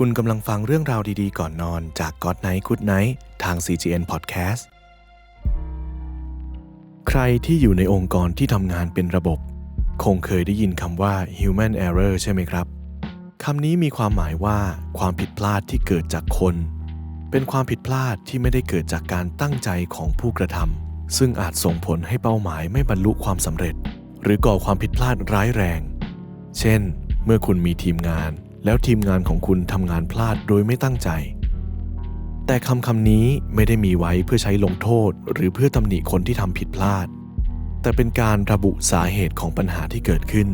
คุณกำลังฟังเรื่องราวดีๆ ก่อนนอนจาก God Night Good Night ทาง CGN Podcast ใครที่อยู่ในองค์กรที่ทำงานเป็นระบบ คงเคยได้ยินคำว่า human error ใช่ไหมครับ คำนี้มีความหมายว่า ความผิดพลาดที่เกิดจากคน เป็นความผิดพลาดที่ไม่ได้เกิดจากการตั้งใจของผู้กระทำซึ่งอาจส่งผลให้เป้าหมายไม่บรรลุความสำเร็จ หรือก่อความผิดพลาดร้ายแรง เช่น เมื่อคุณมีทีมงาน แล้วทีมงานของคุณทำงานพลาดโดยไม่ตั้งใจ แต่คำคำนี้ไม่ได้มีไว้เพื่อใช้ลงโทษ หรือเพื่อตำหนิคนที่ทำผิดพลาด แต่เป็นการระบุสาเหตุของปัญหาที่เกิดขึ้น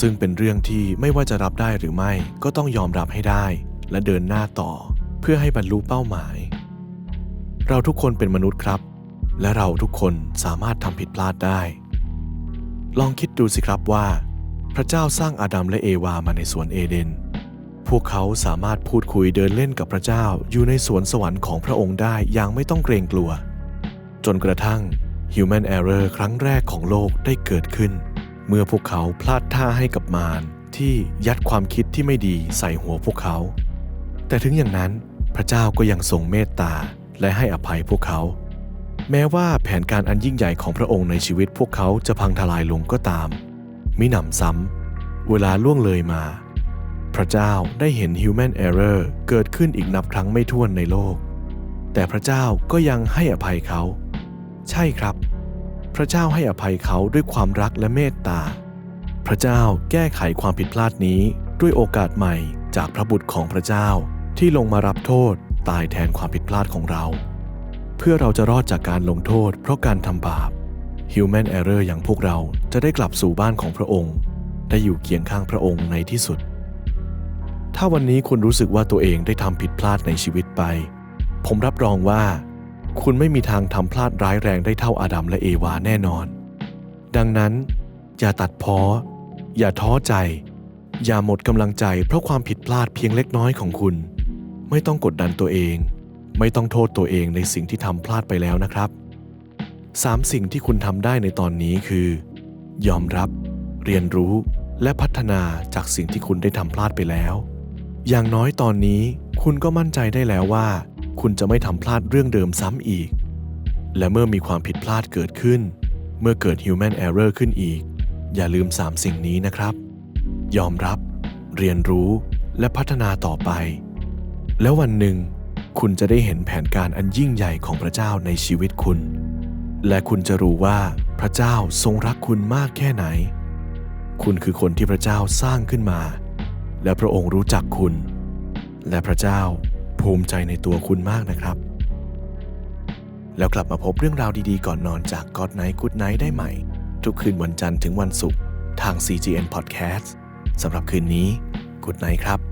ซึ่งเป็นเรื่องที่ไม่ว่าจะรับได้หรือไม่ก็ต้องยอมรับให้ได้ และเดินหน้าต่อ เพื่อให้บรรลุเป้าหมาย เราทุกคนเป็นมนุษย์ครับ และเราทุกคนสามารถทำผิดพลาดได้ ลองคิดดูสิครับว่า พระเจ้าสร้างอาดัมและเอวามาในสวนเอเดน พวกเขาสามารถพูดคุยเดินเล่นกับพระเจ้าอยู่ในสวนสวรรค์ของพระองค์ได้อย่างไม่ต้องเกรงกลัว จนกระทั่ง Human Error ครั้งแรกของโลกได้เกิดขึ้น เมื่อพวกเขาพลาดท่าให้กับมารที่ยัดความคิดที่ไม่ดีใส่หัวพวกเขา แต่ถึงอย่างนั้นพระเจ้าก็ยังทรงเมตตาและให้อภัยพวกเขา แม้ว่าแผนการอันยิ่งใหญ่ของพระองค์ในชีวิตพวกเขาจะพังทลายลงก็ตามมิหนำซ้ำเวลาล่วงเลยมา ระเจ้าได้เห็น Human Error เกิดขึ้นอีกนับครั้งไม่ถ้วนในโลก แต่พระเจ้าก็ยังให้อภัยเขา ใช่ครับ พระเจ้าให้อภัยเขาด้วยความรักและเมตตา พระเจ้าแก้ไขความผิดพลาดนี้ด้วยโอกาสใหม่จากพระบุตรของพระเจ้าที่ลงมารับโทษตายแทนความผิดพลาดของเรา เพื่อเราจะรอดจากการลงโทษเพราะการทำบาป Human Error อย่างพวกเราจะได้กลับสู่บ้านของพระองค์ ได้อยู่เคียงข้างพระองค์ในที่สุด ถ้าวันนี้คุณรู้สึกว่าตัวเองได้ทำผิดพลาดในชีวิตไป ผมรับรองว่า คุณไม่มีทางทำพลาดร้ายแรงได้เท่าอาดัมและเอวาแน่นอน ดังนั้น อย่าตัดพ้อ อย่าท้อใจ อย่าหมดกำลังใจเพราะความผิดพลาดเพียงเล็กน้อยของคุณ ไม่ต้องกดดันตัวเอง ไม่ต้องโทษตัวเองในสิ่งที่ทำพลาดไปแล้วนะครับสามสิ่งที่คุณทำได้ในตอนนี้คือ ยอมรับ เรียนรู้และพัฒนาจากสิ่งที่คุณได้ทำพลาดไปแล้ว อย่างน้อยตอนนี้คุณก็มั่นใจได้แล้วว่า คุณจะไม่ทำพลาดเรื่องเดิมซ้ำอีก และเมื่อมีความผิดพลาดเกิดขึ้น เมื่อเกิด human error ขึ้นอีก อย่าลืมสามสิ่งนี้นะครับ ยอมรับ เรียนรู้และพัฒนาต่อไป แล้ววันหนึ่ง คุณจะได้เห็นแผนการอันยิ่งใหญ่ของพระเจ้าในชีวิตคุณ และคุณจะรู้ว่าพระเจ้าทรงรักคุณมากแค่ไหน คุณคือคนที่พระเจ้าสร้างขึ้นมา และพระองค์รู้จักคุณ และพระเจ้าภูมิใจในตัวคุณมากนะครับ แล้วกลับมาพบเรื่องราวดีๆ ก่อนนอนจาก God Night Good Night ได้ใหม่ ทุกคืนวันจันทร์ถึงวันศุกร์ทาง CGN Podcast สำหรับคืนนี้ Good Night ครับ